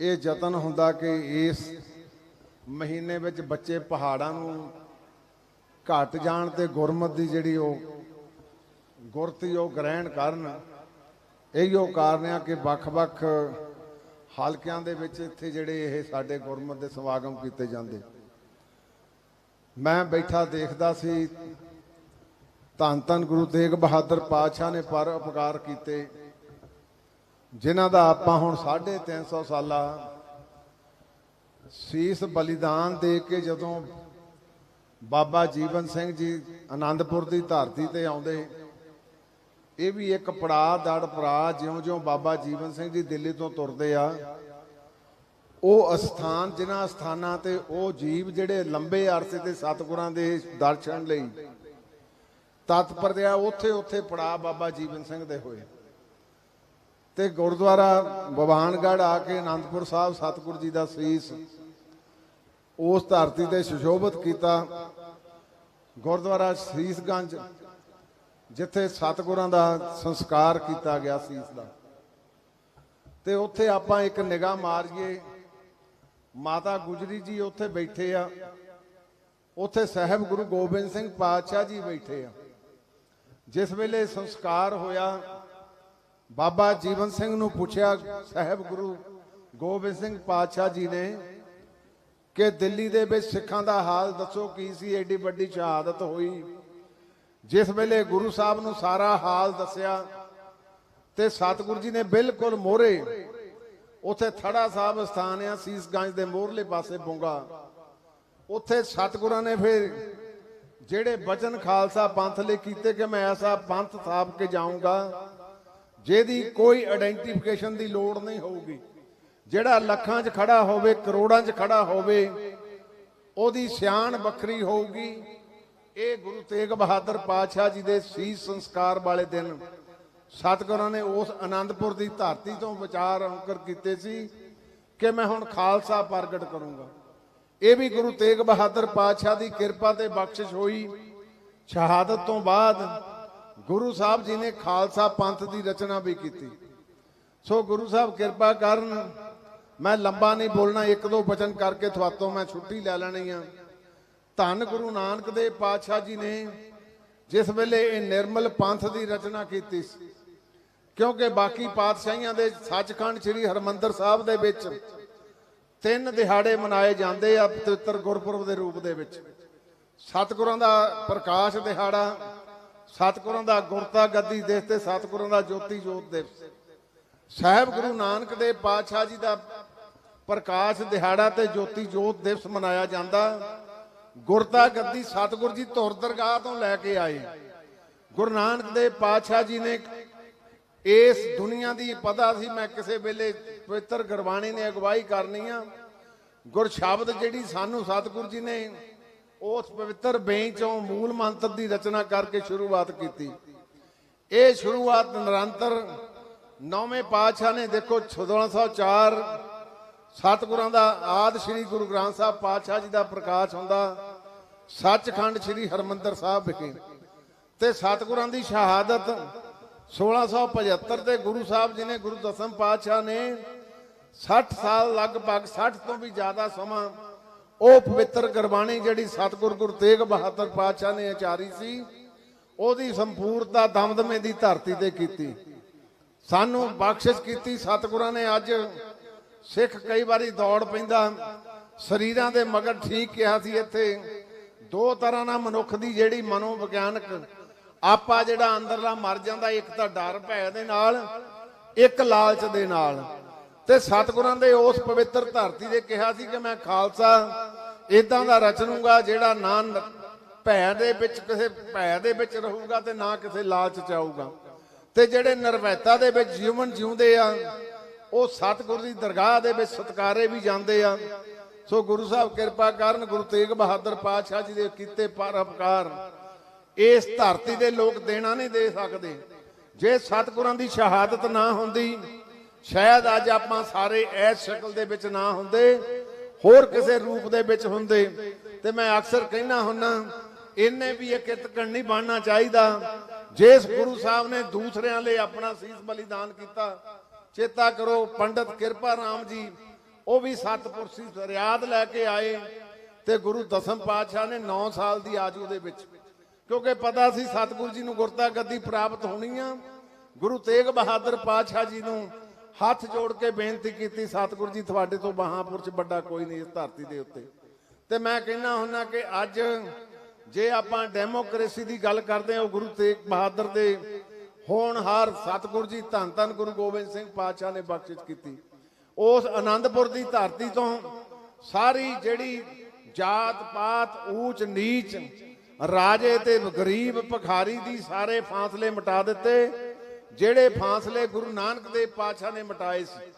ਇਹ ਯਤਨ ਹੁੰਦਾ ਕਿ ਇਸ ਮਹੀਨੇ ਵਿੱਚ ਬੱਚੇ ਪਹਾੜਾਂ ਨੂੰ ਘਟ ਜਾਣ ਤੇ ਗੁਰਮਤ ਦੀ ਜਿਹੜੀ ਉਹ ਗੁਰਤੀ ਉਹ ਗ੍ਰਹਿਣ ਕਰਨ। ਇਹੀਓ ਕਾਰਨ ਆ ਕਿ ਵੱਖ-ਵੱਖ ਹਲਕਿਆਂ ਦੇ ਵਿੱਚ ਇੱਥੇ ਜਿਹੜੇ ਇਹ ਸਾਡੇ ਗੁਰਮਤ ਦੇ ਸਮਾਗਮ ਕੀਤੇ ਜਾਂਦੇ। ਮੈਂ ਬੈਠਾ ਦੇਖਦਾ ਸੀ ਧੰਨ ਧੰਨ ਗੁਰੂ ਤੇਗ ਬਹਾਦਰ ਪਾਤਸ਼ਾਹ ਨੇ ਪਰ ਉਪਕਾਰ ਕੀਤੇ। ਜਿਨ੍ਹਾਂ ਦਾ ਆਪਾਂ ਹੁਣ 350 ਸਾਲਾ ਸੀਸ ਬਲੀਦਾਨ ਦੇ ਕੇ ਜਦੋਂ ਬਾਬਾ ਜੀਵਨ ਸਿੰਘ ਜੀ ਆਨੰਦਪੁਰ ਦੀ ਧਰਤੀ ਤੇ ਆਉਂਦੇ, ਇਹ ਵੀ ਇੱਕ ਪੜਾਅ ਦੜ ਪੜਾਅ ਜਿਉਂ-ਜਿਉਂ ਬਾਬਾ ਜੀਵਨ ਸਿੰਘ ਜੀ ਦਿੱਲੀ ਤੋਂ ਤੁਰਦੇ ਆ। ਉਹ ਅਸਥਾਨ, ਜਿਨ੍ਹਾਂ ਅਸਥਾਨਾਂ ਤੇ ਉਹ ਜੀਵ ਜਿਹੜੇ ਲੰਬੇ ਅਰਸੇ ਤੇ ਸਤਿਗੁਰਾਂ ਦੇ ਦਰਸ਼ਨ ਲਈ ਤਤਪਰ ਆ ਉੱਥੇ ਉੱਥੇ ਪੜਾ ਬਾਬਾ ਜੀਵਨ ਸਿੰਘ ਦੇ ਹੋਏ। ਤੇ ਗੁਰਦੁਆਰਾ ਭਵਾਨਗੜ੍ਹ ਆ ਕੇ ਆਨੰਦਪੁਰ ਸਾਹਿਬ ਸਤਿਗੁਰ ਜੀ ਦਾ ਸੀਸ ਉਸ ਧਰਤੀ ਤੇ ਸੁਸ਼ੋਭਿਤ ਕੀਤਾ। ਗੁਰਦੁਆਰਾ ਸੀਸਗੰਜ, ਜਿੱਥੇ ਸਤਿਗੁਰਾਂ ਦਾ ਸੰਸਕਾਰ ਕੀਤਾ ਗਿਆ ਸੀਸ ਦਾ। ਤੇ ਉੱਥੇ ਆਪਾਂ ਇੱਕ ਨਿਗਾਹ ਮਾਰੀਏ। ਮਾਤਾ ਗੁਜਰੀ ਜੀ ਉੱਥੇ ਬੈਠੇ ਆ। ਉੱਥੇ ਸਾਹਿਬ ਗੁਰੂ ਗੋਬਿੰਦ ਸਿੰਘ ਪਾਤਸ਼ਾਹ ਜੀ ਬੈਠੇ ਆ। ਜਿਸ ਵੇਲੇ ਸੰਸਕਾਰ ਹੋਇਆ ਬਾਬਾ ਜੀਵਨ ਸਿੰਘ ਨੂੰ ਪੁੱਛਿਆ, ਸਾਹਿਬ ਗੁਰੂ ਗੋਬਿੰਦ ਸਿੰਘ ਪਾਤਸ਼ਾਹ ਜੀ ਨੇ ਕਿ ਦਿੱਲੀ ਦੇ ਵਿੱਚ ਸਿੱਖਾਂ ਦਾ ਹਾਲ ਦੱਸੋ ਕੀ ਸੀ? ਐਡੀ ਵੱਡੀ ਸ਼ਹਾਦਤ ਹੋਈ। ਜਿਸ ਵੇਲੇ ਗੁਰੂ ਸਾਹਿਬ ਨੂੰ ਸਾਰਾ ਹਾਲ ਦੱਸਿਆ ਤੇ ਸਤਿਗੁਰੂ ਜੀ ਨੇ ਬਿਲਕੁਲ ਮੋਹਰੇ ਉੱਥੇ ਥੜਾ ਸਾਹਿਬ ਸਥਾਨ ਆ, ਸੀਸਗੰਜ ਦੇ ਮੋਹਰਲੇ ਪਾਸੇ ਬੁੰਗਾ। ਉੱਥੇ ਸਤਿਗੁਰਾਂ ਨੇ ਫਿਰ ਜਿਹੜੇ ਬਚਨ ਖਾਲਸਾ ਪੰਥ ਲਈ ਕੀਤੇ ਕਿ ਮੈਂ ਐਸਾ ਪੰਥ ਥਾਪ ਕੇ ਜਾਊਂਗਾ ਜਿਹਦੀ ਕੋਈ ਆਇਡੈਂਟੀਫਿਕੇਸ਼ਨ ਦੀ ਲੋੜ ਨਹੀਂ ਹੋਊਗੀ। ਜਿਹੜਾ ਲੱਖਾਂ 'ਚ ਖੜਾ ਹੋਵੇ, ਕਰੋੜਾਂ 'ਚ ਖੜਾ ਹੋਵੇ, ਉਹਦੀ ਸਿਆਣ ਵੱਖਰੀ ਹੋਊਗੀ। ਇਹ ਗੁਰੂ ਤੇਗ ਬਹਾਦਰ ਪਾਤਸ਼ਾਹ ਜੀ ਦੇ ਸੀਸ ਸੰਸਕਾਰ ਵਾਲੇ ਦਿਨ ਸਤਿਗੁਰਾਂ ਨੇ ਉਸ ਆਨੰਦਪੁਰ ਦੀ ਧਰਤੀ ਤੋਂ ਵਿਚਾਰ ਅੰਕਰ ਕੀਤੇ ਸੀ ਕਿ ਮੈਂ ਹੁਣ ਖਾਲਸਾ ਪ੍ਰਗਟ ਕਰੂੰਗਾ। ਇਹ ਵੀ ਗੁਰੂ ਤੇਗ ਬਹਾਦਰ ਪਾਤਸ਼ਾਹ ਦੀ ਕਿਰਪਾ ਤੇ ਬਖਸ਼ਿਸ਼ ਹੋਈ। ਸ਼ਹਾਦਤ ਤੋਂ ਬਾਅਦ ਗੁਰੂ ਸਾਹਿਬ ਜੀ ਨੇ ਖਾਲਸਾ ਪੰਥ ਦੀ ਰਚਨਾ ਵੀ ਕੀਤੀ। ਸੋ ਗੁਰੂ ਸਾਹਿਬ ਕਿਰਪਾ ਕਰਨ, ਮੈਂ ਲੰਬਾ ਨਹੀਂ ਬੋਲਣਾ, ਇੱਕ ਦੋ ਬਚਨ ਕਰਕੇ ਤੁਹਾਤੋਂ ਮੈਂ ਛੁੱਟੀ ਲੈ ਲੈਣੀ ਆ। ਧੰਨ ਗੁਰੂ ਨਾਨਕ ਦੇਵ ਪਾਤਸ਼ਾਹ ਜੀ ਨੇ ਜਿਸ ਵੇਲੇ ਇਹ ਨਿਰਮਲ ਪੰਥ ਦੀ ਰਚਨਾ ਕੀਤੀ ਸੀ, ਕਿਉਂਕਿ ਬਾਕੀ ਪਾਤਸ਼ਾਹੀਆਂ ਦੇ ਸੱਚਖੰਡ ਸ੍ਰੀ ਹਰਮੰਦਰ ਸਾਹਿਬ ਦੇ ਵਿੱਚ ਤਿੰਨ ਦਿਹਾੜੇ ਮਨਾਏ ਜਾਂਦੇ ਆ ਪਵਿੱਤਰ ਗੁਰਪੁਰਬ ਦੇ ਰੂਪ ਦੇ ਵਿੱਚ। ਸਤਿਗੁਰਾਂ ਦਾ ਪ੍ਰਕਾਸ਼ ਦਿਹਾੜਾ ਸਤਿਗੁਰਾਂ ਦਾ ਗੁਰਤਾ ਗੱਦੀ ਦਿਵਸ ਤੇ ਸਤਿਗੁਰਾਂ ਦਾ ਜੋਤੀ ਜੋਤ ਦਿਵਸ ਸਾਹਿਬ ਗੁਰੂ ਨਾਨਕ ਦੇਵ ਪਾਤਸ਼ਾਹ ਜੀ ਦਾ ਪ੍ਰਕਾਸ਼ ਦਿਹਾੜਾ ਤੇ ਜੋਤੀ ਜੋਤ ਦਿਵਸ ਮਨਾਇਆ ਜਾਂਦਾ। ਗੁਰਤਾ ਗੱਦੀ ਸਤਿਗੁਰ ਜੀ ਧੁਰ ਦਰਗਾਹ ਤੋਂ ਲੈ ਕੇ ਆਏ। ਗੁਰੂ ਨਾਨਕ ਦੇਵ ਪਾਤਸ਼ਾਹ ਜੀ ਨੇ ਇਸ ਦੁਨੀਆ ਦੀ ਪਤਾ ਸੀ, ਮੈਂ ਕਿਸੇ ਵੇਲੇ ਪਵਿੱਤਰ ਗੁਰਬਾਣੀ ਨੇ ਅਗਵਾਈ ਕਰਨੀ ਆ। ਗੁਰ ਸ਼ਬਦ ਜਿਹੜੀ ਸਾਨੂੰ ਸਤਿਗੁਰ ਜੀ ਨੇ ਉਸ ਪਵਿੱਤਰ ਬੇਂ ਚੋਂ ਮੂਲ ਮੰਤਰ ਦੀ ਰਚਨਾ ਕਰਕੇ ਸ਼ੁਰੂਆਤ ਕੀਤੀ। ਇਹ ਸ਼ੁਰੂਆਤ ਨਿਰੰਤਰ ਨੌਵੇਂ ਪਾਤਸ਼ਾਹ ਨੇ ਦੇਖੋ 1604 ਸਤਿਗੁਰਾਂ ਦਾ ਆਦ ਸ੍ਰੀ ਗੁਰੂ ਗ੍ਰੰਥ ਸਾਹਿਬ ਪਾਤਸ਼ਾਹ ਜੀ ਦਾ ਪ੍ਰਕਾਸ਼ ਹੁੰਦਾ। ਸੱਚਖੰਡ ਸ੍ਰੀ ਹਰਮੰਦਰ ਸਾਹਿਬ ਵਿਖੇ। ਤੇ ਸਤਿਗੁਰਾਂ ਦੀ ਸ਼ਹਾਦਤ 1675 ਤੇ ਗੁਰੂ ਸਾਹਿਬ ਜੀ ਨੇ ਗੁਰੂ ਦਸਮ ਪਾਤਸ਼ਾਹ ਨੇ 60 ਸਾਲ ਲਗਭਗ 60 ਤੋਂ ਵੀ ਜ਼ਿਆਦਾ ਸਮਾਂ ਉਹ ਪਵਿੱਤਰ ਗੁਰਬਾਣੀ ਜਿਹੜੀ ਸਤਿਗੁਰ ਗੁਰੂ ਤੇਗ ਬਹਾਦਰ ਪਾਤਸ਼ਾਹ ਨੇ ਆਚਾਰੀ ਸੀ, ਉਹਦੀ ਸੰਪੂਰਤਾ ਦਮਦਮੇ ਦੀ ਧਰਤੀ ਤੇ ਕੀਤੀ। ਸਾਨੂੰ ਬਖਸ਼ਿਸ਼ ਕੀਤੀ ਸਤਿਗੁਰਾਂ ਨੇ ਅੱਜ ਸਿੱਖ ਕਈ ਵਾਰੀ ਦੌੜ ਪੈਂਦਾ, ਸਰੀਰਾਂ ਦੇ ਮਗਰ ਠੀਕ ਕਿਹਾ ਸੀ ਇੱਥੇ, ਦੋ ਤਰ੍ਹਾਂ ਨਾਲ ਮਨੁੱਖ ਦੀ ਜਿਹੜੀ ਮਨੋਵਿਗਿਆਨਕ ਆਪਾ ਜਿਹੜਾ ਅੰਦਰਲਾ ਮਰ ਜਾਂਦਾ, ਇੱਕ ਤਾਂ ਡਰ ਭੈ ਦੇ ਨਾਲ, ਇੱਕ ਲਾਲਚ ਦੇ ਨਾਲ। ਤੇ ਸਤਿਗੁਰਾਂ ਦੇ ਉਸ ਪਵਿੱਤਰ ਧਰਤੀ ਦੇ ਕਿਹਾ ਸੀ ਕਿ ਮੈਂ ਖਾਲਸਾ ਇਦਾਂ ਦਾ ਰਚਨੂਗਾ ਜਿਹੜਾ ਨਾ ਭੈ ਦੇ ਵਿੱਚ ਕਿਸੇ ਭੈ ਦੇ ਵਿੱਚ ਰਹੂਗਾ ਤੇ ਨਾ ਕਿਸੇ ਲਾਲਚ ਚ ਆਊਗਾ। ਤੇ ਜਿਹੜੇ ਨਿਰਵੈਤਾ ਦੇ ਵਿੱਚ ਜੀਵਨ ਜਿਉਂਦੇ ਆ, ਉਹ ਸਤਿਗੁਰ ਦੀ ਦਰਗਾਹ ਦੇ ਵਿੱਚ ਸਤਕਾਰੇ ਵੀ ਜਾਂਦੇ ਆ। ਸੋ ਗੁਰੂ ਸਾਹਿਬ ਕਿਰਪਾ ਕਰਨ, ਗੁਰੂ ਤੇਗ ਬਹਾਦਰ ਪਾਤਸ਼ਾਹ ਜੀ ਦੇ ਕੀਤੇ ਪਰ ਉਪਕਾਰ ਇਸ ਧਰਤੀ ਦੇ ਲੋਕ ਦੇਣਾ ਨਹੀਂ ਦੇ ਸਕਦੇ। ਜੇ ਸਤਿਗੁਰਾਂ ਦੀ ਸ਼ਹਾਦਤ ਨਾ ਹੁੰਦੀ ਸ਼ਾਇਦ ਅੱਜ ਆਪਾਂ ਸਾਰੇ ਇਸ ਸ਼ਕਲ ਦੇ ਵਿੱਚ ਨਾ ਹੁੰਦੇ, ਹੋਰ ਕਿਸੇ ਰੂਪ ਦੇ ਵਿੱਚ ਹੁੰਦੇ। ਤੇ ਮੈਂ ਅਕਸਰ ਕਹਿਣਾ ਹੁੰਨਾ, ਇਹਨੇ ਵੀ ਇੱਕ ਇਤਕਣ ਨਹੀਂ ਬਣਨਾ ਚਾਹੀਦਾ। ਜਿਸ ਗੁਰੂ ਸਾਹਿਬ ਨੇ ਦੂਸਰਿਆਂ ਲਈ ਆਪਣਾ ਸੀਸ ਬਲੀਦਾਨ ਕੀਤਾ, ਚੇਤਾ ਕਰੋ ਪੰਡਤ ਕਿਰਪਾ ਰਾਮ ਜੀ, ਉਹ ਵੀ ਸਤਪੁਰਸ਼ੀ ਫਰਿਆਦ ਲੈ ਕੇ ਆਏ ਤੇ ਗੁਰੂ ਦਸਮ ਪਾਤਸ਼ਾਹ ਨੇ 9 ਸਾਲ ਦੀ ਆਜੂ ਦੇ ਵਿੱਚ। ਕਿਉਂਕਿ ਪਤਾ ਸੀ ਸਤਿਗੁਰੂ ਜੀ ਨੂੰ ਗੁਰਤਾ ਗੱਦੀ ਪ੍ਰਾਪਤ ਹੋਣੀ ਆ। ਗੁਰੂ ਤੇਗ ਬਹਾਦਰ ਪਾਤਸ਼ਾਹ ਜੀ ਨੂੰ ਹੱਥ ਜੋੜ ਕੇ ਬੇਨਤੀ ਕੀਤੀ, ਸਤਿਗੁਰੂ ਜੀ, ਤੁਹਾਡੇ ਤੋਂ ਮਹਾਂਪੁਰਸ਼ ਵੱਡਾ ਕੋਈ ਨਹੀਂ ਇਸ ਧਰਤੀ ਦੇ ਉੱਤੇ। ਤੇ ਮੈਂ ਕਹਿੰਦਾ ਹੁੰਨਾ ਕਿ ਅੱਜ ਜੇ ਆਪਾਂ ਡੈਮੋਕ੍ਰੇਸੀ ਦੀ ਗੱਲ ਕਰਦੇ ਹਾਂ, ਉਹ ਗੁਰੂ ਤੇਗ ਬਹਾਦਰ ਦੇ ਹੋਣਹਾਰ ਸਤਿਗੁਰੂ ਜੀ, ਧੰਨ ਧੰਨ ਗੁਰੂ ਗੋਬਿੰਦ ਸਿੰਘ ਪਾਤਸ਼ਾਹ ਨੇ ਬਖਸ਼ਿਸ਼ ਕੀਤੀ। ਉਸ ਆਨੰਦਪੁਰ ਦੀ ਧਰਤੀ ਤੋਂ ਸਾਰੀ ਜਿਹੜੀ ਜਾਤ ਪਾਤ, ਊਚ ਨੀਚ, ਰਾਜੇ ਤੇ ਗਰੀਬ ਭਖਾਰੀ ਦੀ ਸਾਰੇ ਫਾਸਲੇ ਮਿਟਾ ਦਿੱਤੇ। ਜਿਹੜੇ ਫਾਸਲੇ ਗੁਰੂ ਨਾਨਕ ਦੇਵ ਪਾਤਸ਼ਾਹ ਨੇ ਮਿਟਾਏ ਸੀ।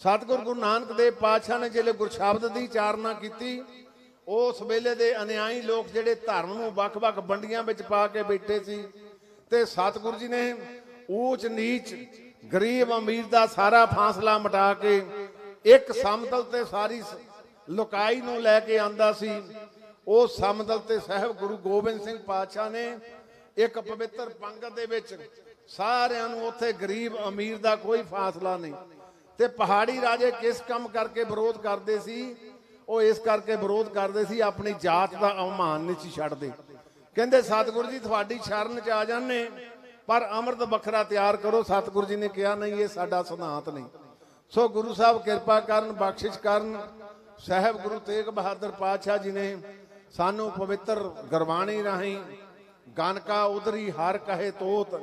ਸਤਿਗੁਰੂ ਗੁਰੂ ਨਾਨਕ ਦੇਵ ਪਾਤਸ਼ਾਹ ਨੇ ਜਿਹੜੇ ਗੁਰਸ਼ਬਦ ਦੀ ਚਾਰਨਾ ਕੀਤੀ, ਉਸ ਵੇਲੇ ਦੇ ਅਨਿਆਈ ਲੋਕ ਜਿਹੜੇ ਧਰਮ ਨੂੰ ਵੱਖ-ਵੱਖ ਵੰਡੀਆਂ ਵਿੱਚ ਪਾ ਕੇ ਬੈਠੇ ਸੀ ਤੇ ਸਤਿਗੁਰ ਜੀ ਨੇ ਊਚ ਨੀਚ ਗਰੀਬ ਅਮੀਰ ਦਾ ਸਾਰਾ ਫਾਸਲਾ ਮਿਟਾ ਕੇ ਇੱਕ ਸਮਤਲ ਤੇ ਸਾਰੀ ਲੁਕਾਈ ਨੂੰ ਲੈ ਕੇ ਆਂਦਾ ਸੀ। ਉਹ ਸਮਤਲ ਤੇ ਸਾਹਿਬ ਗੁਰੂ ਗੋਬਿੰਦ ਸਿੰਘ ਪਾਤਸ਼ਾਹ ਨੇ ਇੱਕ ਪਵਿੱਤਰ ਪੰਗਤ ਦੇ ਵਿੱਚ ਸਾਰਿਆਂ ਨੂੰ ਉੱਥੇ ਗਰੀਬ ਅਮੀਰ ਦਾ ਕੋਈ ਫਾਸਲਾ ਨਹੀਂ। ਤੇ ਪਹਾੜੀ ਰਾਜੇ ਕਿਸ ਕੰਮ ਕਰਕੇ ਵਿਰੋਧ ਕਰਦੇ ਸੀ? ਉਹ ਇਸ ਕਰਕੇ ਵਿਰੋਧ ਕਰਦੇ ਸੀ, ਆਪਣੀ ਜਾਤ ਦਾ ਅਵਮਾਨ ਨਹੀਂ ਸੀ ਛੱਡਦੇ। ਕਹਿੰਦੇ, ਸਤਿਗੁਰੂ ਜੀ, ਤੁਹਾਡੀ ਸ਼ਰਨ ਚ ਆ ਜਾਂਦੇ ਪਰ ਅੰਮ੍ਰਿਤ ਵੱਖਰਾ ਤਿਆਰ ਕਰੋ। ਸਤਿਗੁਰੂ ਜੀ ਨੇ ਕਿਹਾ, ਨਹੀਂ, ਇਹ ਸਾਡਾ ਸਿਧਾਂਤ ਨਹੀਂ। ਸੋ ਗੁਰੂ ਸਾਹਿਬ ਕਿਰਪਾ ਕਰਨ, ਬਖਸ਼ਿਸ਼ ਕਰਨ, ਸਾਹਿਬ ਗੁਰੂ ਤੇਗ ਬਹਾਦਰ ਪਾਤਸ਼ਾਹ ਜੀ ਨੇ ਸਾਨੂੰ ਪਵਿੱਤਰ ਗੁਰਬਾਣੀ ਰਾਹੀਂ, ਗਨਕਾ ਉਦਰੀ ਹਰ ਕਹੇ ਤੋਤ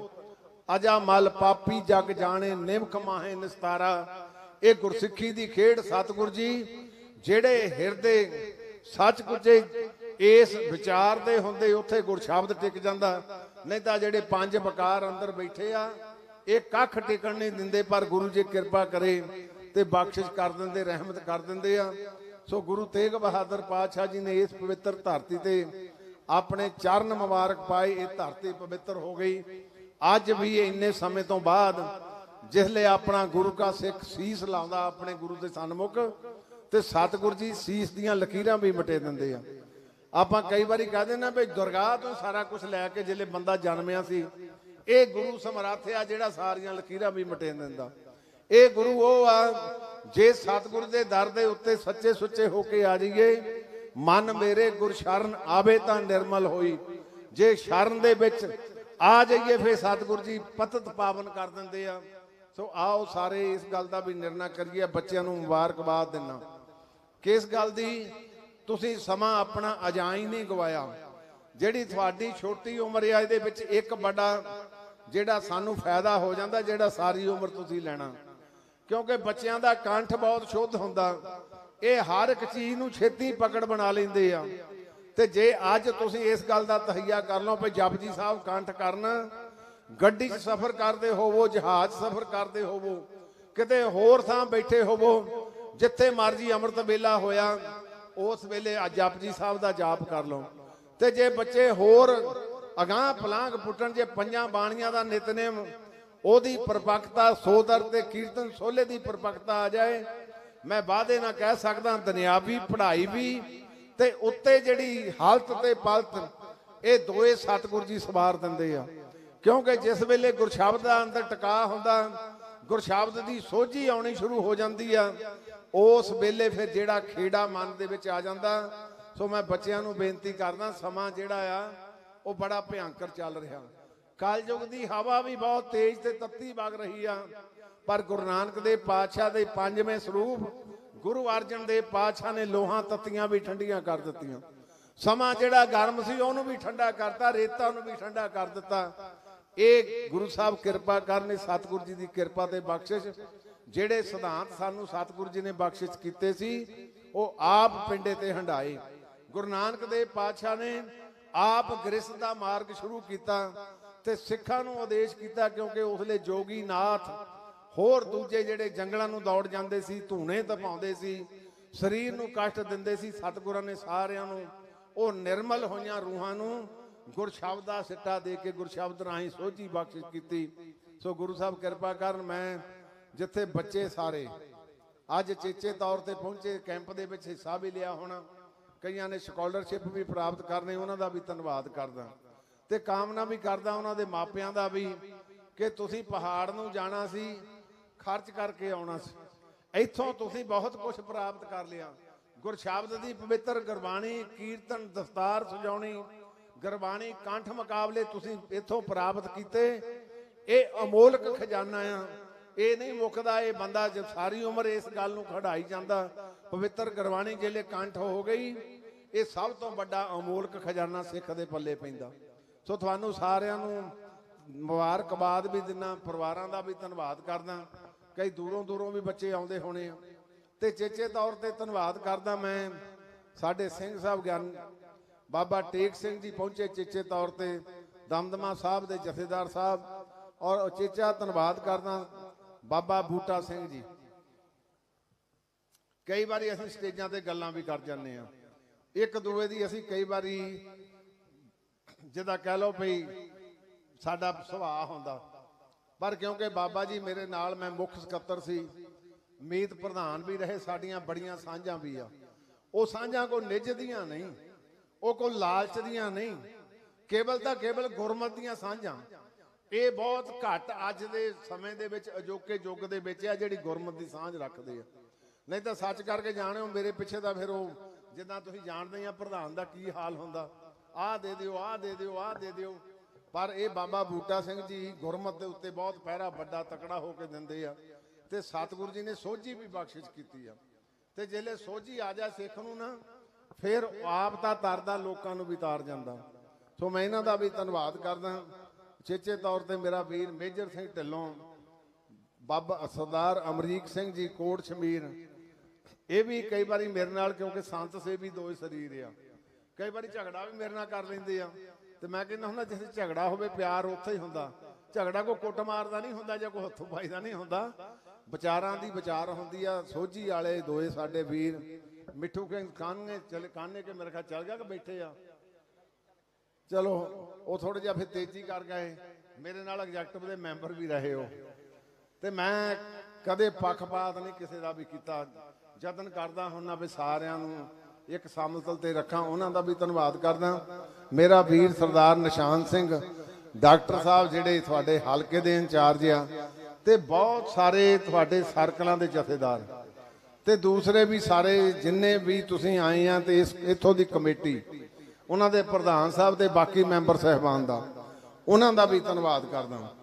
ਅਜਾ ਮਲ ਪਾਪੀ ਜਗ ਜਾਣੇ ਨਿਮਕ ਮਾਹੇ ਨਿਸਤਾਰਾ। ਇਹ ਗੁਰਸਿੱਖੀ ਦੀ ਖੇਡ ਸਤਿਗੁਰ ਜੀ, ਜਿਹੜੇ ਹਿਰਦੇ ਸੱਚ ਕੁਝੇ ਇਸ ਵਿਚਾਰ ਦੇ ਹੁੰਦੇ ਉੱਥੇ ਗੁਰ ਟਿਕ ਜਾਂਦਾ। ਨਹੀਂ ਤਾਂ ਜਿਹੜੇ ਪੰਜ ਬਕਾਰ ਅੰਦਰ ਬੈਠੇ ਆ, ਇਹ ਕੱਖ ਟਿਕਣ ਨਹੀਂ ਦਿੰਦੇ, ਪਰ ਗੁਰੂ ਜੀ ਕਿਰਪਾ ਕਰੇ ਤੇ ਬਖਸ਼ਿਸ਼ ਕਰ ਦਿੰਦੇ, ਰਹਿਮਤ ਕਰ ਦਿੰਦੇ ਆ। ਸੋ ਗੁਰੂ ਤੇਗ ਬਹਾਦਰ ਪਾਤਸ਼ਾਹ ਜੀ ਨੇ ਇਸ ਪਵਿੱਤਰ ਧਰਤੀ ਤੇ ਆਪਣੇ ਚਰਨ ਮੁਬਾਰਕ ਪਾਏ, ਇਹ ਧਰਤੀ ਪਵਿੱਤਰ ਹੋ ਗਈ। ਅੱਜ ਵੀ ਇੰਨੇ ਸਮੇਂ ਤੋਂ ਬਾਅਦ ਜਿਸਲੇ ਆਪਣਾ ਗੁਰੂ ਕਾ ਸਿੱਖ ਸੀਸ ਲਾਉਂਦਾ ਆਪਣੇ ਗੁਰੂ ਦੇ ਸਨਮੁਖ, ਤੇ ਸਤਿਗੁਰੂ ਜੀ ਸੀਸ ਦੀਆਂ ਲਕੀਰਾਂ ਵੀ ਮਟੇ ਦਿੰਦੇ ਆ। ਆਪਾਂ ਕਈ ਵਾਰੀ ਕਹਦੇ ਨਾ ਵੀ ਦੁਰਗਾਹ ਤੋਂ ਸਾਰਾ ਕੁਝ ਲੈ ਕੇ ਜਿਲੇ ਬੰਦਾ ਜਨਮਿਆ ਸੀ, ਇਹ ਗੁਰੂ ਸਮਰੱਥ ਆ ਜਿਹੜਾ ਸਾਰੀਆਂ ਲਕੀਰਾਂ ਵੀ ਮਟੇ ਦਿੰਦਾ। ਇਹ ਗੁਰੂ ਉਹ ਆ ਜੇ ਸਤਿਗੁਰੂ ਦੇ ਦਰ ਦੇ ਉੱਤੇ ਸੱਚੇ ਸੁੱਚੇ ਹੋ ਕੇ ਆ ਜਾਈਏ, ਮਨ ਮੇਰੇ ਗੁਰ ਸ਼ਰਨ ਆਵੇ ਤਾਂ ਨਿਰਮਲ ਹੋਈ। ਜੇ ਸ਼ਰਨ ਦੇ ਵਿੱਚ ਆ ਜਾਈਏ ਫੇ ਸਤਿਗੁਰੂ ਜੀ, ਪਤਤ ਪਾਵਨ ਕਰ ਦਿੰਦੇ ਆ। ਸੋ ਆਓ ਸਾਰੇ ਇਸ ਗੱਲ ਦਾ ਵੀ ਨਿਰਣਾ ਕਰੀਏ, ਬੱਚਿਆਂ ਨੂੰ ਮੁਬਾਰਕਬਾਦ ਦਿੰਨਾ। ਕਿਸ ਗੱਲ ਦੀ ਤੁਸੀਂ ਸਮਾਂ ਆਪਣਾ ਅਜਾਈ ਨਹੀਂ ਗਵਾਇਆ। ਜਿਹੜੀ ਤੁਹਾਡੀ ਛੋਟੀ ਉਮਰ ਆ, ਇਹਦੇ ਵਿੱਚ ਇੱਕ ਵੱਡਾ ਜਿਹੜਾ ਸਾਨੂੰ ਫਾਇਦਾ ਹੋ ਜਾਂਦਾ, ਜਿਹੜਾ ਸਾਰੀ ਉਮਰ ਤੁਸੀਂ ਲੈਣਾ। ਕਿਉਂਕਿ ਬੱਚਿਆਂ ਦਾ ਕੰਠ ਬਹੁਤ ਸ਼ੁੱਧ ਹੁੰਦਾ। ਇਹ ਹਰ ਇੱਕ ਚੀਜ਼ ਨੂੰ ਛੇਤੀ ਪਕੜ ਬਣਾ ਲੈਂਦੇ ਆ। ਤੇ ਜੇ ਅੱਜ ਤੁਸੀਂ ਇਸ ਗੱਲ ਦਾ ਤਹਈਆ ਕਰ ਲਓ ਵੀ ਜਪਜੀ ਸਾਹਿਬ ਕੰਠ ਕਰਨ, ਗੱਡੀ 'ਚ ਸਫ਼ਰ ਕਰਦੇ ਹੋਵੋ, ਜਹਾਜ਼ ਸਫ਼ਰ ਕਰਦੇ ਹੋਵੋ, ਕਿਤੇ ਹੋਰ ਥਾਂ ਬੈਠੇ ਹੋਵੋ, ਜਿੱਥੇ ਮਰਜ਼ੀ ਅੰਮ੍ਰਿਤ ਵੇਲਾ ਹੋਇਆ, ਉਸ ਵੇਲੇ ਆ ਜਪਜੀ ਸਾਹਿਬ ਦਾ ਜਾਪ ਕਰ ਲਓ। ਤੇ ਜੇ ਬੱਚੇ ਹੋਰ ਅਗਾਹ ਪਲਾਂਗ ਪੁੱਟਣ, ਜੇ ਪੰਜਾਂ ਬਾਣੀਆਂ ਦਾ ਨਿਤਨੇਮ, ਉਹਦੀ ਪਰਪੱਕਤਾ, ਸੋਦਰ ਤੇ ਕੀਰਤਨ ਸੋਲੇ ਦੀ ਪਰਪੱਕਤਾ ਆ ਜਾਏ, ਮੈਂ ਵਾਅਦੇ ਨਾਲ ਕਹਿ ਸਕਦਾ, ਦੁਨਿਆਵੀ ਪੜ੍ਹਾਈ ਵੀ ਤੇ ਉੱਤੇ ਜਿਹੜੀ ਹਾਲਤ ਤੇ ਪਲਤ, ਇਹ ਦੋਏ ਸਤਿਗੁਰੂ ਜੀ ਸਵਾਰ ਦਿੰਦੇ ਆ। ਕਿਉਂਕਿ ਜਿਸ ਵੇਲੇ ਗੁਰਸ਼ਬਦ ਦਾ ਅੰਦਰ ਟਿਕਾ ਹੁੰਦਾ, ਗੁਰਸ਼ਬਦ ਦੀ ਸੋਝੀ ਆਉਣੀ ਸ਼ੁਰੂ ਹੋ ਜਾਂਦੀ ਆ, ਉਸ ਵੇਲੇ ਫਿਰ ਜਿਹੜਾ ਖੇੜਾ ਮਨ ਦੇ ਵਿੱਚ ਆ ਜਾਂਦਾ। ਸੋ ਮੈਂ ਬੱਚਿਆਂ ਨੂੰ ਬੇਨਤੀ ਕਰਦਾ, ਸਮਾਂ ਜਿਹੜਾ ਆ, ਉਹ ਬੜਾ ਭਿਆੰਕਰ ਚੱਲ ਰਿਹਾ। ਕਲਯੁਗ ਦੀ ਹਵਾ ਵੀ ਬਹੁਤ ਤੇਜ਼ ਤੇ ਤੱਤੀ ਵਗ ਰਹੀ ਆ, ਪਰ ਗੁਰੂ ਨਾਨਕ ਦੇਵ ਪਾਤਸ਼ਾਹ ਦੇ ਪੰਜਵੇਂ ਸਰੂਪ ਗੁਰੂ ਅਰਜਨ ਦੇਵ ਪਾਤਸ਼ਾਹ ਨੇ ਲੋਹਾਂ ਤੱਤੀਆਂ ਵੀ ਠੰਡੀਆਂ ਕਰ ਦਿੱਤੀਆਂ। ਸਮਾਂ ਜਿਹੜਾ ਗਰਮ ਸੀ, ਉਹਨੂੰ ਵੀ ਠੰਡਾ ਕਰਤਾ, ਰੇਤਾ ਨੂੰ ਵੀ ਠੰਡਾ ਕਰ ਦਿੱਤਾ। ਇਹ ਗੁਰੂ ਸਾਹਿਬ ਕਿਰਪਾ ਕਰਨੇ ਸਤਿਗੁਰੂ ਜੀ ਦੀ ਕਿਰਪਾ ਤੇ ਬਖਸ਼ਿਸ਼। ਜਿਹੜੇ ਸਿਧਾਂਤ ਸਾਨੂੰ ਸਤਿਗੁਰੂ ਜੀ ਨੇ ਬਖਸ਼ਿਸ਼ ਕੀਤੇ ਸੀ, ਉਹ ਆਪ ਪਿੰਡੇ ਤੇ ਹੰਡਾਏ। ਗੁਰੂ ਨਾਨਕ ਦੇਵ ਪਾਤਸ਼ਾਹ ਨੇ ਆਪ ਗ੍ਰਸਥ ਦਾ ਮਾਰਗ ਸ਼ੁਰੂ ਕੀਤਾ ਤੇ ਸਿੱਖਾਂ ਨੂੰ ਆਦੇਸ਼ ਕੀਤਾ ਕਿਉਂਕਿ ਉਸਲੇ ਜੋਗੀ ਨਾਥ ਹੋਰ ਦੂਜੇ ਜਿਹੜੇ ਜੰਗਲਾਂ ਨੂੰ ਦੌੜ ਜਾਂਦੇ ਸੀ, ਧੂਣੇ ਤਪਾਉਂਦੇ ਸੀ, ਸਰੀਰ ਨੂੰ ਕਸ਼ਟ ਦਿੰਦੇ ਸੀ, ਸਤਿਗੁਰਾਂ ਨੇ ਸਾਰਿਆਂ ਨੂੰ, ਉਹ ਨਿਰਮਲ ਹੋਈਆਂ ਰੂਹਾਂ ਨੂੰ ਗੁਰਸ਼ਬਦ ਦਾ ਸਿੱਟਾ ਦੇ ਕੇ ਗੁਰਸ਼ਬਦ ਰਾਹੀਂ ਸੋਝੀ ਬਖਸ਼ਿਸ਼ ਕੀਤੀ। ਸੋ ਗੁਰੂ ਸਾਹਿਬ ਕਿਰਪਾ ਕਰਨ, ਮੈਂ ਜਿੱਥੇ ਬੱਚੇ ਸਾਰੇ, ਅੱਜ ਚੇਚੇ ਤੌਰ ਤੇ ਪਹੁੰਚੇ, ਕੈਂਪ ਦੇ ਵਿੱਚ ਹਿੱਸਾ ਵੀ ਲਿਆ ਹੋਣਾ। ਕਈਆਂ ਨੇ ਸਕਾਲਰਸ਼ਿਪ ਵੀ ਪ੍ਰਾਪਤ ਕਰਨੇ, ਉਹਨਾਂ ਦਾ ਵੀ ਧੰਨਵਾਦ ਕਰਦਾ। ਤੇ ਕਾਮਨਾ ਵੀ ਕਰਦਾ ਉਹਨਾਂ ਦੇ ਮਾਪਿਆਂ ਦਾ ਵੀ, ਕਿ ਤੁਸੀਂ ਪਹਾੜ ਨੂੰ ਜਾਣਾ ਸੀ ਖਰਚ ਕਰਕੇ ਆਉਣਾ ਸੀ। ਇੱਥੋਂ ਤੁਸੀਂ ਬਹੁਤ ਕੁਝ ਪ੍ਰਾਪਤ ਕਰ ਲਿਆ। ਗੁਰਸ਼ਬਦ ਦੀ ਪਵਿੱਤਰ ਗੁਰਬਾਣੀ, ਕੀਰਤਨ, ਦਸਤਾਰ ਸਜਾਉਣੀ, ਗੁਰਬਾਣੀ ਕੰਠ ਮੁਕਾਬਲੇ ਤੁਸੀਂ ਇੱਥੋਂ ਪ੍ਰਾਪਤ ਕੀਤੇ। ਇਹ ਅਮੋਲਕ ਖਜ਼ਾਨਾ ਆ। ਇਹ ਨਹੀਂ ਮੁੱਕਦਾ ਇਹ ਬੰਦਾ ਜਦ ਸਾਰੀ ਉਮਰ ਇਸ ਗੱਲ ਨੂੰ ਖੜਾਈ ਜਾਂਦਾ। ਪਵਿੱਤਰ ਗੁਰਬਾਣੀ ਜਿਹੜੇ ਕੰਠ ਹੋ ਗਈ, ਇਹ ਸਭ ਤੋਂ ਵੱਡਾ ਅਮੋਲਕ ਖਜ਼ਾਨਾ ਸਿੱਖ ਦੇ ਪੱਲੇ ਪੈਂਦਾ। ਸੋ ਤੁਹਾਨੂੰ ਸਾਰਿਆਂ ਨੂੰ ਮੁਬਾਰਕਬਾਦ ਵੀ ਦਿੰਨਾ ਪਰਿਵਾਰਾਂ ਦਾ ਵੀ ਧੰਨਵਾਦ ਕਰਦਾ। ਕਈ ਦੂਰੋਂ ਦੂਰੋਂ ਵੀ ਬੱਚੇ ਆਉਂਦੇ ਹੋਣੇ ਆ। ਤੇ ਚੇਚੇ ਤੌਰ ਤੇ ਧੰਨਵਾਦ ਕਰਦਾ ਮੈਂ ਸਾਡੇ ਸਿੰਘ ਸਾਹਿਬ ਗਿਆਨ, ਬਾਬਾ ਟੇਕ ਸਿੰਘ ਜੀ ਪਹੁੰਚੇ ਚੇਚੇ ਤੌਰ ਤੇ, ਦਮਦਮਾ ਸਾਹਿਬ ਦੇ ਜਥੇਦਾਰ ਸਾਹਿਬ, ਔਰ ਉਚੇਚਾ ਧੰਨਵਾਦ ਕਰਦਾ ਬਾਬਾ ਬੂਟਾ ਸਿੰਘ ਜੀ। ਕਈ ਵਾਰੀ ਅਸੀਂ ਸਟੇਜਾਂ ਤੇ ਗੱਲਾਂ ਵੀ ਕਰ ਜਾਂਦੇ ਆ। ਇੱਕ ਦੂਏ ਦੀ ਅਸੀਂ ਕਈ ਵਾਰੀ, ਜਿਹਦਾ ਕਹਿ ਲਓ ਭਈ ਸਾਡਾ ਸੁਭਾਅ ਹੁੰਦਾ। ਪਰ ਕਿਉਂਕਿ ਬਾਬਾ ਜੀ ਮੇਰੇ ਨਾਲ ਮੈਂ ਮੁੱਖ ਸਕੱਤਰ ਸੀ, ਮੀਤ ਪ੍ਰਧਾਨ ਵੀ ਰਹੇ, ਸਾਡੀਆਂ ਬੜੀਆਂ ਸਾਂਝਾਂ ਵੀ ਆ। ਉਹ ਸਾਂਝਾਂ ਕੋ ਨਿੱਜ ਦੀਆਂ ਨਹੀਂ, ਉਹ ਕੋ ਲਾਲਚ ਦੀਆਂ ਨਹੀਂ, ਕੇਵਲ ਤਾਂ ਕੇਵਲ ਗੁਰਮਤ ਦੀਆਂ ਸਾਂਝਾਂ। ਇਹ ਬਹੁਤ ਘੱਟ ਅੱਜ ਦੇ ਸਮੇਂ ਦੇ ਵਿੱਚ ਅਜੋਕੇ ਯੁੱਗ ਦੇ ਵਿੱਚ ਆ, ਜਿਹੜੀ ਗੁਰਮਤ ਦੀ ਸਾਂਝ ਰੱਖਦੇ ਆ। ਨਹੀਂ ਤਾਂ ਸੱਚ ਕਰਕੇ ਜਾਣਿਓ, ਮੇਰੇ ਪਿੱਛੇ ਤਾਂ ਫਿਰ ਉਹ ਜਿੱਦਾਂ ਤੁਸੀਂ ਜਾਣਦੇ ਆ, ਪ੍ਰਧਾਨ ਦਾ ਕੀ ਹਾਲ ਹੁੰਦਾ। ਆਹ ਦੇ ਦਿਓ, ਆਹ ਦੇ ਦਿਓ, ਆਹ ਦੇ ਦਿਓ। ਪਰ ਇਹ ਬਾਬਾ ਬੂਟਾ ਸਿੰਘ ਜੀ ਗੁਰਮਤ ਦੇ ਉੱਤੇ ਬਹੁਤ ਪਹਿਰਾ ਵੱਡਾ ਤਕੜਾ ਹੋ ਕੇ ਦਿੰਦੇ ਆ ਤੇ ਸਤਿਗੁਰੂ ਜੀ ਨੇ ਸੋਝੀ ਵੀ ਬਖਸ਼ਿਸ਼ ਕੀਤੀ ਆ। ਤੇ ਜਿਹੜੇ ਸੋਝੀ ਆ ਜਾ ਸਿੱਖ ਨੂੰ ਨਾ, ਫਿਰ ਆਪ ਤਾਂ ਤਰਦਾ ਲੋਕਾਂ ਨੂੰ ਵੀ ਤਾਰ ਜਾਂਦਾ। ਸੋ ਮੈਂ ਇਹਨਾਂ ਦਾ ਵੀ ਧੰਨਵਾਦ ਕਰਦਾ। ਚੇਚੇ ਤੌਰ ਤੇ ਮੇਰਾ ਵੀਰ ਮੇਜਰ ਸਿੰਘ ਢਿੱਲੋਂ, ਬਾਬਾ ਸਰਦਾਰ ਅਮਰੀਕ ਸਿੰਘ ਜੀ ਕੋਟ ਸ਼ਮੀਰ, ਇਹ ਵੀ ਕਈ ਵਾਰੀ ਮੇਰੇ ਨਾਲ ਕਿਉਂਕਿ ਸੰਤ ਸੇਵੀ ਦੋ ਸਰੀਰ ਆ। ਕਈ ਵਾਰੀ ਝਗੜਾ ਵੀ ਮੇਰੇ ਨਾਲ ਕਰ ਲੈਂਦੇ ਆ। ਤੇ ਮੈਂ ਕਹਿੰਦਾ ਹੁੰਦਾ ਜਿੱਥੇ ਝਗੜਾ ਹੋਵੇ ਪਿਆਰ ਉੱਥੇ ਹੀ ਹੁੰਦਾ। ਝਗੜਾ ਕੋਈ ਕੁੱਟ ਮਾਰਦਾ ਨਹੀਂ ਹੁੰਦਾ ਜਾਂ ਕੋਈ ਹੱਥੋਂ ਪਾਈਦਾ ਨਹੀਂ ਹੁੰਦਾ। ਵਿਚਾਰਾਂ ਦੀ ਵਿਚਾਰ ਹੁੰਦੀ ਆ, ਸੋਝੀ ਵਾਲੇ ਦੋਏ ਸਾਡੇ ਵੀਰ, ਮਿੱਠੂ ਕੇ ਕਾਨੇ ਚਲੇ ਕਾਨੇ ਕੇ ਮੇਰੇ ਖਿਆਲ ਚੱਲ ਗਿਆ ਕਿ ਬੈਠੇ ਆ। ਚਲੋ, ਉਹ ਥੋੜਾ ਜਿਹਾ ਫਿਰ ਤੇਜ਼ੀ ਕਰ ਗਏ। ਮੇਰੇ ਨਾਲ ਐਗਜ਼ੈਕਟਿਵ ਦੇ ਮੈਂਬਰ ਵੀ ਰਹੇ ਹੋ ਤੇ ਮੈਂ ਕਦੇ ਪੱਖਪਾਤ ਨਹੀਂ ਕਿਸੇ ਦਾ ਵੀ ਕੀਤਾ। ਯਤਨ ਕਰਦਾ ਹੁੰਨਾ ਵੀ ਸਾਰਿਆਂ ਨੂੰ ਇੱਕ ਸਮਤਲ ਤੇ ਰੱਖਾਂ, ਉਹਨਾਂ ਦਾ ਵੀ ਧੰਨਵਾਦ ਕਰਦਾ। ਮੇਰਾ ਵੀਰ ਸਰਦਾਰ ਨਿਸ਼ਾਨ ਸਿੰਘ, ਡਾਕਟਰ ਸਾਹਿਬ ਜਿਹੜੇ ਤੁਹਾਡੇ ਹਲਕੇ ਦੇ ਇੰਚਾਰਜ ਆ, ਤੇ ਬਹੁਤ ਸਾਰੇ ਤੁਹਾਡੇ ਸਰਕਲਾਂ ਦੇ ਜਥੇਦਾਰ। ਤੇ ਦੂਸਰੇ ਵੀ ਸਾਰੇ ਜਿੰਨੇ ਵੀ ਤੁਸੀਂ ਆਏ ਆ ਤੇ ਇਸ ਇੱਥੋਂ ਦੀ ਕਮੇਟੀ, ਉਹਨਾਂ ਦੇ ਪ੍ਰਧਾਨ ਸਾਹਿਬ ਤੇ ਬਾਕੀ ਮੈਂਬਰ ਸਹਿਬਾਨ ਦਾ, ਉਹਨਾਂ ਦਾ ਵੀ ਧੰਨਵਾਦ ਕਰਦਾ।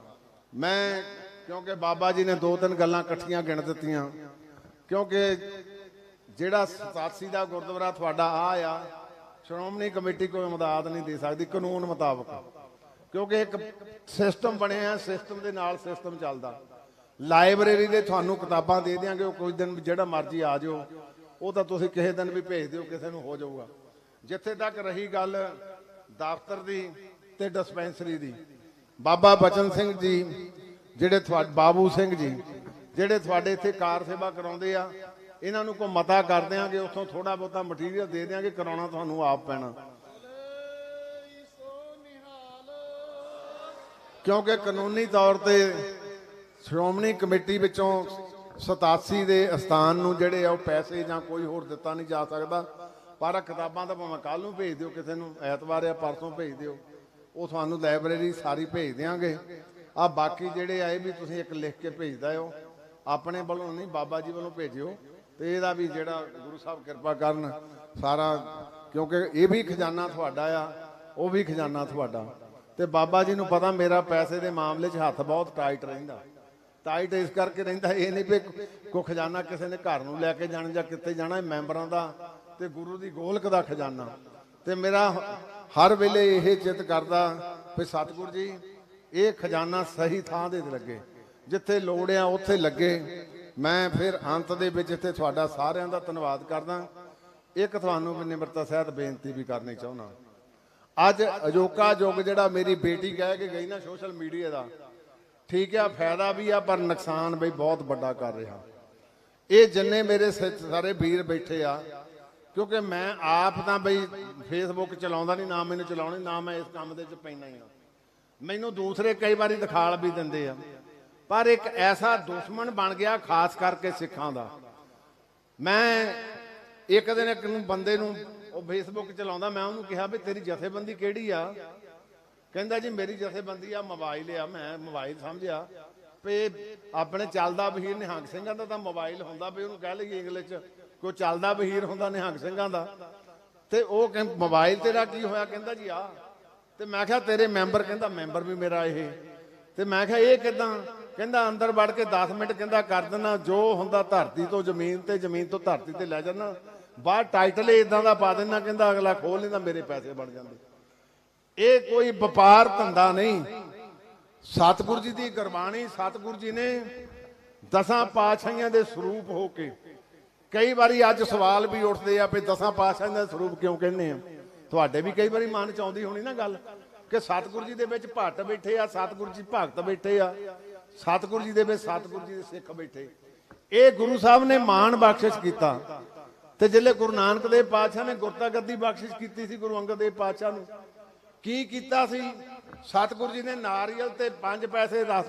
ਮੈਂ ਕਿਉਂਕਿ ਬਾਬਾ ਜੀ ਨੇ ਦੋ ਤਿੰਨ ਗੱਲਾਂ ਇਕੱਠੀਆਂ ਗਿਣ ਦਿੱਤੀਆਂ, ਕਿਉਂਕਿ ਜਿਹੜਾ 87 ਦਾ ਗੁਰਦੁਆਰਾ ਤੁਹਾਡਾ ਆ ਆ, ਸ਼੍ਰੋਮਣੀ ਕਮੇਟੀ ਕੋਈ ਮਦਦ ਨਹੀਂ ਦੇ ਸਕਦੀ, ਕਾਨੂੰਨ ਮੁਤਾਬਕ। ਕਿਉਂਕਿ ਇੱਕ ਸਿਸਟਮ ਬਣਿਆ ਸਿਸਟਮ ਦੇ ਨਾਲ ਸਿਸਟਮ ਚੱਲਦਾ। ਲਾਇਬ੍ਰੇਰੀ ਦੇ ਤੁਹਾਨੂੰ ਕਿਤਾਬਾਂ ਦੇ ਦਿਆਂਗੇ, ਉਹ ਕੋਈ ਦਿਨ ਜਿਹੜਾ ਮਰਜ਼ੀ ਆ ਜਾਓ ਉਹ ਤਾਂ ਤੁਸੀਂ ਕਿਸੇ ਦਿਨ ਵੀ ਭੇਜ ਦਿਓ, ਕਿਸੇ ਨੂੰ ਹੋ ਜਾਊਗਾ। ਜਿੱਥੇ ਤੱਕ ਰਹੀ ਗੱਲ ਦਫ਼ਤਰ ਦੀ ਤੇ ਡਿਸਪੈਂਸਰੀ ਦੀ। ਬਾਬਾ ਬਚਨ ਸਿੰਘ ਜੀ, ਜਿਹੜੇ ਤੁਹਾਡੇ, ਬਾਬੂ ਸਿੰਘ ਜੀ, ਜਿਹੜੇ ਤੁਹਾਡੇ ਇੱਥੇ ਕਾਰ ਸੇਵਾ ਕਰਾਉਂਦੇ ਆ ਇਹਨਾਂ ਨੂੰ ਕੋਈ ਮਤਾ ਕਰ ਦਿਆਂਗੇ ਉੱਥੋਂ ਥੋੜਾ ਬਹੁਤਾ ਮਟੀਰੀਅਲ ਦੇ ਦਿਆਂਗੇ, ਕਰਾਉਣਾ ਤੁਹਾਨੂੰ ਆਪ ਪੈਣਾ। ਕਿਉਂਕਿ ਕਾਨੂੰਨੀ ਤੌਰ ਤੇ ਸ਼੍ਰੋਮਣੀ ਕਮੇਟੀ ਵਿੱਚੋਂ 87 ਦੇ ਅਸਥਾਨ ਨੂੰ ਜਿਹੜੇ ਆ ਉਹ ਪੈਸੇ ਜਾਂ ਕੋਈ ਹੋਰ ਦਿੱਤਾ ਨਹੀਂ ਜਾ ਸਕਦਾ। ਪਰ ਆਹ ਕਿਤਾਬਾਂ ਤਾਂ ਭਾਵੇਂ ਕੱਲ ਨੂੰ ਭੇਜ ਦਿਓ, ਕਿਸੇ ਨੂੰ ਐਤਵਾਰ ਜਾਂ ਪਰਸੋਂ ਭੇਜ ਦਿਓ, ਉਹ ਤੁਹਾਨੂੰ ਲਾਇਬ੍ਰੇਰੀ ਸਾਰੀ ਭੇਜ ਦਿਆਂਗੇ। ਆ ਬਾਕੀ ਜਿਹੜੇ ਆਏ ਵੀ ਤੁਸੀਂ ਇੱਕ ਲਿਖ ਕੇ ਭੇਜਦਾ ਹੋ ਆਪਣੇ ਵੱਲੋਂ ਨਹੀਂ, ਬਾਬਾ ਜੀ ਵੱਲੋਂ ਭੇਜਿਓ। ਤੇ ਇਹਦਾ ਵੀ ਜਿਹੜਾ ਗੁਰੂ ਸਾਹਿਬ ਕਿਰਪਾ ਕਰਨ, ਸਾਰਾ, ਕਿਉਂਕਿ ਇਹ ਵੀ ਖਜ਼ਾਨਾ ਤੁਹਾਡਾ ਆ, ਉਹ ਵੀ ਖਜ਼ਾਨਾ ਤੁਹਾਡਾ। ਤੇ ਬਾਬਾ ਜੀ ਨੂੰ ਪਤਾ ਮੇਰਾ ਪੈਸੇ ਦੇ ਮਾਮਲੇ 'ਚ ਹੱਥ ਬਹੁਤ ਟਾਈਟ ਰਹਿੰਦਾ। ਟਾਈਟ ਇਸ ਕਰਕੇ ਰਹਿੰਦਾ, ਇਹ ਨਹੀਂ ਵੀ ਕੋ ਖਜ਼ਾਨਾ ਕਿਸੇ ਨੇ ਘਰ ਨੂੰ ਲੈ ਕੇ ਜਾਣਾ ਜਾਂ ਕਿੱਥੇ ਜਾਣਾ, ਇਹ ਮੈਂਬਰਾਂ ਦਾ ਤੇ ਗੁਰੂ ਦੀ ਗੋਲਕ ਦਾ ਖਜ਼ਾਨਾ। ਤੇ ਮੇਰਾ ਹਰ ਵੇਲੇ ਇਹ ਚਿੱਤ ਕਰਦਾ ਵੀ ਸਤਿਗੁਰੂ ਜੀ, ਇਹ ਖਜ਼ਾਨਾ ਸਹੀ ਥਾਂ ਦੇ ਤੇ ਲੱਗੇ। ਜਿੱਥੇ ਲੋੜ ਆ, ਉੱਥੇ ਲੱਗੇ। ਮੈਂ ਫਿਰ ਅੰਤ ਦੇ ਵਿੱਚ ਇੱਥੇ ਤੁਹਾਡਾ ਸਾਰਿਆਂ ਦਾ ਧੰਨਵਾਦ ਕਰਦਾ। ਇੱਕ ਤੁਹਾਨੂੰ ਮੈਂ ਨਿਮਰਤਾ ਸਹਿਤ ਬੇਨਤੀ ਵੀ ਕਰਨੀ ਚਾਹੁੰਦਾ। ਅੱਜ ਅਜੋਕਾ ਯੁੱਗ ਜਿਹੜਾ ਮੇਰੀ ਬੇਟੀ ਕਹਿ ਕੇ ਗਈ ਨਾ ਸੋਸ਼ਲ ਮੀਡੀਆ ਦਾ, ਠੀਕ ਆ, ਫਾਇਦਾ ਵੀ ਆ, ਪਰ ਨੁਕਸਾਨ ਵੀ ਬਹੁਤ ਵੱਡਾ ਕਰ ਰਿਹਾ। ਇਹ ਜਿੰਨੇ ਮੇਰੇ ਸ- ਸਾਰੇ ਵੀਰ ਬੈਠੇ ਆ, ਕਿਉਂਕਿ ਮੈਂ ਆਪ ਤਾਂ ਬਈ ਫੇਸਬੁੱਕ ਚਲਾਉਂਦਾ ਨਹੀਂ, ਨਾ ਮੈਨੂੰ ਚਲਾਉਣੀ, ਨਾ ਮੈਂ ਇਸ ਕੰਮ ਦੇ ਵਿੱਚ ਪੈਣਾ ਹੀ ਆ। ਮੈਨੂੰ ਦੂਸਰੇ ਕਈ ਵਾਰੀ ਦਿਖਾਲ ਵੀ ਦਿੰਦੇ ਆ। ਪਰ ਇੱਕ ਐਸਾ ਦੁਸ਼ਮਣ ਬਣ ਗਿਆ ਖਾਸ ਕਰਕੇ ਸਿੱਖਾਂ ਦਾ। ਮੈਂ ਇੱਕ ਦਿਨ ਇੱਕ ਨੂੰ ਬੰਦੇ ਨੂੰ ਉਹ ਫੇਸਬੁੱਕ ਚਲਾਉਂਦਾ, ਮੈਂ ਉਹਨੂੰ ਕਿਹਾ ਵੀ ਤੇਰੀ ਜਥੇਬੰਦੀ ਕਿਹੜੀ ਆ? ਕਹਿੰਦਾ ਜੀ ਮੇਰੀ ਜਥੇਬੰਦੀ ਆ, ਮੋਬਾਈਲ ਆ। ਮੈਂ ਮੋਬਾਈਲ ਸਮਝਿਆ ਵੀ ਆਪਣੇ ਚੱਲਦਾ ਵਹੀਰ ਨਿਹੰਗ ਸਿੰਘਾਂ ਦਾ ਤਾਂ ਮੋਬਾਈਲ ਹੁੰਦਾ ਵੀ ਉਹਨੂੰ ਕਹਿ ਲਈਏ ਇੰਗਲਿਸ਼ ਚ ਕੋਈ ਚੱਲਦਾ ਬਹੀਰ ਹੁੰਦਾ ਨਿਹੰਗ ਸਿੰਘਾਂ ਦਾ। ਤੇ ਉਹ ਕਹਿੰਦਾ ਮੋਬਾਈਲ ਤੇਰਾ ਕੀ ਹੋਇਆ? ਕਹਿੰਦਾ ਜੀ ਆ। ਤੇ ਮੈਂ ਕਿਹਾ ਤੇਰੇ ਮੈਂਬਰ, ਕਹਿੰਦਾ ਮੈਂਬਰ ਵੀ ਮੇਰਾ ਇਹ। ਤੇ ਮੈਂ ਕਿਹਾ ਇਹ ਕਿਦਾਂ? ਕਹਿੰਦਾ ਅੰਦਰ ਵੜ ਕੇ 10 ਮਿੰਟ ਕਹਿੰਦਾ ਕਰ ਦੇਣਾ ਜੋ ਹੁੰਦਾ ਧਰਤੀ ਤੋਂ ਜ਼ਮੀਨ ਤੇ, ਜ਼ਮੀਨ ਤੋਂ ਧਰਤੀ ਤੇ ਲੈ ਜਾਣਾ ਬਾਹਰ ਟਾਈਟਲ ਇਦਾਂ ਦਾ ਪਾ ਦੇਣਾ ਕਹਿੰਦਾ ਅਗਲਾ ਖੋਲ ਲੈਂਦਾ, ਮੇਰੇ ਪੈਸੇ ਬਣ ਜਾਂਦੇ। ਇਹ ਕੋਈ ਵਪਾਰ ਧੰਦਾ ਨਹੀਂ। ਸਤਿਗੁਰੂ ਜੀ ਦੀ ਗੁਰਬਾਣੀ, ਸਤਿਗੁਰੂ ਜੀ ਨੇ ਦਸਾਂ ਪਾਤਸ਼ਾਹੀਆਂ ਦੇ ਸਰੂਪ ਹੋ ਕੇ, ਕਈ ਵਾਰੀ ਅੱਜ ਸਵਾਲ ਵੀ ਉੱਠਦੇ ਆ ਵੀ ਦਸਾਂ ਪਾਤਸ਼ਾਹੀਆਂ ਦਾ ਸਰੂਪ ਕਿਉਂ ਕਹਿੰਦੇ ਆ? ਤੁਹਾਡੇ ਵੀ ਕਈ ਵਾਰੀ ਮਨ ਚ ਆਉਂਦੀ ਹੋਣੀ ਨਾ ਗੱਲ ਕਿ ਸਤਿਗੁਰੂ ਜੀ ਦੇ ਵਿੱਚ ਭੱਟ ਬੈਠੇ ਆ, ਸਤਿਗੁਰੂ ਜੀ ਭਗਤ ਬੈਠੇ ਆ। ਸਤਿਗੁਰੂ ਜੀ ਦੇ ਵਿੱਚ ਸਤਿਗੁਰੂ ਜੀ ਦੇ ਸਿੱਖ ਬੈਠੇ। ਇਹ ਗੁਰੂ ਸਾਹਿਬ ਨੇ ਮਾਣ ਬਖਸ਼ਿਸ਼ ਕੀਤਾ। ਤੇ ਜਿਹੜੇ ਗੁਰੂ ਨਾਨਕ ਦੇਵ ਪਾਤਸ਼ਾਹ ਨੇ ਗੁਰਤਾ ਗੱਦੀ ਬਖਸ਼ਿਸ਼ ਕੀਤੀ ਸੀ ਗੁਰੂ ਅੰਗਦ ਦੇਵ ਪਾਤਸ਼ਾਹ ਨੂੰ। ਕੀ ਕੀਤਾ ਸੀ? ਸਤਿਗੁਰੂ ਜੀ ਨੇ ਨਾਰੀਅਲ ਤੇ ਪੰਜ ਪੈਸੇ ਰੱਖ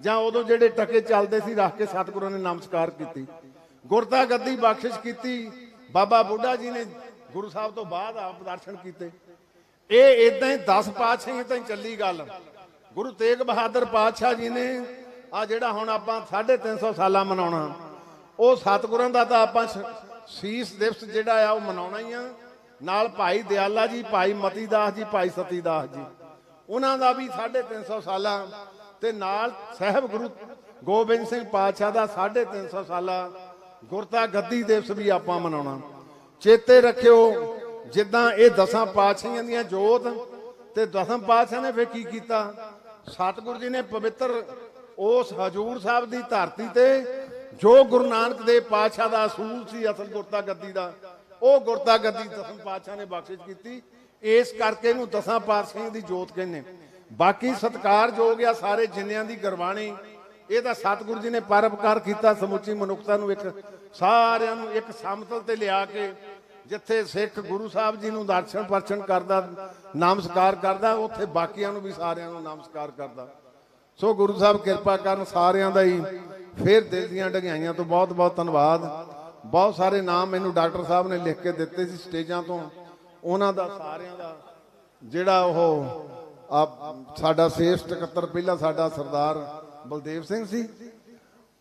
ਜਾਂ ਉਦੋਂ ਜਿਹੜੇ ਟਕੇ ਚੱਲਦੇ ਸੀ ਰੱਖ ਕੇ ਸਤਿਗੁਰਾਂ ਨੇ ਨਮਸਕਾਰ ਕੀਤੀ। ਗੁਰਤਾ ਗੱਦੀ ਬਖਸ਼ਿਸ਼ ਕੀਤੀ। ਬਾਬਾ ਬੁੱਢਾ ਜੀ ਨੇ ਗੁਰੂ ਸਾਹਿਬ ਤੋਂ ਬਾਅਦ ਆਪ ਦਰਸ਼ਨ ਕੀਤੇ। ਇਹ ਇਦਾਂ ਹੀ 10 ਪਾਤਸ਼ਾਹੀਆਂ ਤਾਂ ਹੀ ਚੱਲੀ ਗੱਲ। ਗੁਰੂ ਤੇਗ ਬਹਾਦਰ ਪਾਤਸ਼ਾਹ ਜੀ ਨੇ ਆ ਜਿਹੜਾ ਹੁਣ ਆਪਾਂ 350 ਸਾਲਾਂ ਮਨਾਉਣਾ, ਉਹ ਸਤਿਗੁਰਾਂ ਦਾ ਤਾਂ ਆਪਾਂ ਸੀਸ ਦਿਵਸ ਜਿਹੜਾ ਆ ਉਹ ਮਨਾਉਣਾ ਹੀ ਆ। ਨਾਲ ਭਾਈ ਦਿਆਲਾ ਜੀ, ਭਾਈ ਮਤੀ ਦਾਸ ਜੀ, ਭਾਈ ਸਤੀ ਦਾਸ ਜੀ। ਉਹਨਾਂ ਦਾ ਵੀ 350 ਸਾਲਾ ਤੇ ਨਾਲ ਸਹਿਬ ਗੁਰੂ ਗੋਬਿੰਦ ਸਿੰਘ ਪਾਤਸ਼ਾਹ ਦਾ 350 ਸਾਲਾ ਗੁਰਤਾ ਗੱਦੀ ਦਿਵਸ ਵੀ ਆਪਾਂ ਮਨਾਉਣਾ। ਚੇਤੇ ਰੱਖਿਓ, ਜਿੱਦਾਂ ਇਹ ਦਸਾਂ ਪਾਤਸ਼ਾਹੀਆਂ ਦੀਆਂ ਜੋਤ ਤੇ ਦਸਾਂ ਪਾਤਸ਼ਾਹ ਨੇ ਫਿਰ ਕੀ ਕੀਤਾ? ਸਤਿਗੁਰੂ ਜੀ ਨੇ ਪਵਿੱਤਰ ਉਸ ਹਜੂਰ ਸਾਹਿਬ ਦੀ ਧਰਤੀ ਤੇ ਜੋ ਗੁਰੂ ਨਾਨਕ ਦੇਵ ਪਾਤਸ਼ਾਹ ਦਾ ਅਸੂਲ ਸੀ ਅਸਲ ਗੁਰਤਾ ਗੱਦੀ ਦਾ, ਉਹ ਗੁਰਤਾ ਗੱਦੀ ਦਸਮ ਪਾਤਸ਼ਾਹ ਨੇ ਬਖਸ਼ਿਸ਼ ਕੀਤੀ। ਇਸ ਕਰਕੇ ਇਹਨੂੰ ਦਸਾਂ ਪਾਤਸ਼ਾਹਾਂ ਦੀ ਜੋਤ ਕਹਿੰਦੇ ਬਾਕੀ ਸਤਿਕਾਰਯੋਗ ਆ ਸਾਰੇ ਜਿੰਨਿਆਂ ਦੀ ਗੁਰਬਾਣੀ, ਇਹ ਤਾਂ ਸਤਿਗੁਰੂ ਜੀ ਨੇ ਪਰਪਕਾਰ ਕੀਤਾ, ਸਮੁੱਚੀ ਮਨੁੱਖਤਾ ਨੂੰ ਇੱਕ ਸਾਰਿਆਂ ਨੂੰ ਇੱਕ ਸਮਤਲ ਤੇ ਲਿਆ ਕੇ, ਜਿੱਥੇ ਸਿੱਖ ਗੁਰੂ ਸਾਹਿਬ ਜੀ ਨੂੰ ਦਰਸ਼ਨ ਪਰਚਨ ਕਰਦਾ, ਨਮਸਕਾਰ ਕਰਦਾ, ਉੱਥੇ ਬਾਕੀਆਂ ਨੂੰ ਵੀ ਸਾਰਿਆਂ ਨੂੰ ਨਮਸਕਾਰ ਕਰਦਾ। ਸੋ ਗੁਰੂ ਸਾਹਿਬ ਕਿਰਪਾ ਕਰਨ ਸਾਰਿਆਂ ਦਾ ਹੀ ਫੇਰ ਦਿਲ ਦੀਆਂ ਡਗਾਈਆਂ ਤੋਂ ਬਹੁਤ ਬਹੁਤ ਧੰਨਵਾਦ। ਬਹੁਤ ਸਾਰੇ ਨਾਮ ਮੈਨੂੰ ਡਾਕਟਰ ਸਾਹਿਬ ਨੇ ਲਿਖ ਕੇ ਦਿੱਤੇ ਸੀ ਸਟੇਜਾਂ ਤੋਂ। ਉਹਨਾਂ ਦਾ ਸਾਰਿਆਂ ਦਾ ਜਿਹੜਾ ਉਹ ਆ ਸਾਡਾ ਸੇਫ 71 ਪਹਿਲਾਂ ਸਾਡਾ ਸਰਦਾਰ ਬਲਦੇਵ ਸਿੰਘ ਸੀ।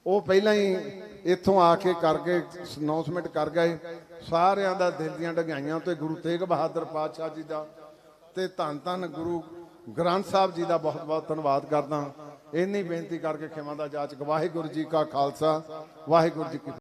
ਉਹ ਪਹਿਲਾਂ ਹੀ ਇੱਥੋਂ ਆ ਕੇ ਕਰਕੇ ਅਨਾਉਂਸਮੈਂਟ ਕਰ ਗਏ। ਸਾਰਿਆਂ ਦਾ ਦਿਲ ਦੀਆਂ ਡਗਾਈਆਂ ਤੇ ਗੁਰੂ ਤੇਗ ਬਹਾਦਰ ਪਾਤਸ਼ਾਹ ਜੀ ਦਾ। ਤੇ ਧੰਨ ਧੰਨ ਗੁਰੂ ਗ੍ਰੰਥ ਸਾਹਿਬ ਜੀ ਦਾ ਬਹੁਤ ਬਹੁਤ ਧੰਨਵਾਦ ਕਰਦਾ ਇੰਨੀ ਬੇਨਤੀ ਕਰਕੇ ਖਿਮਾ ਦਾ ਜਾਚਕ ਵਾਹਿਗੁਰੂ ਜੀ ਕਾ ਖਾਲਸਾ, ਵਾਹਿਗੁਰੂ ਜੀ ਕੀ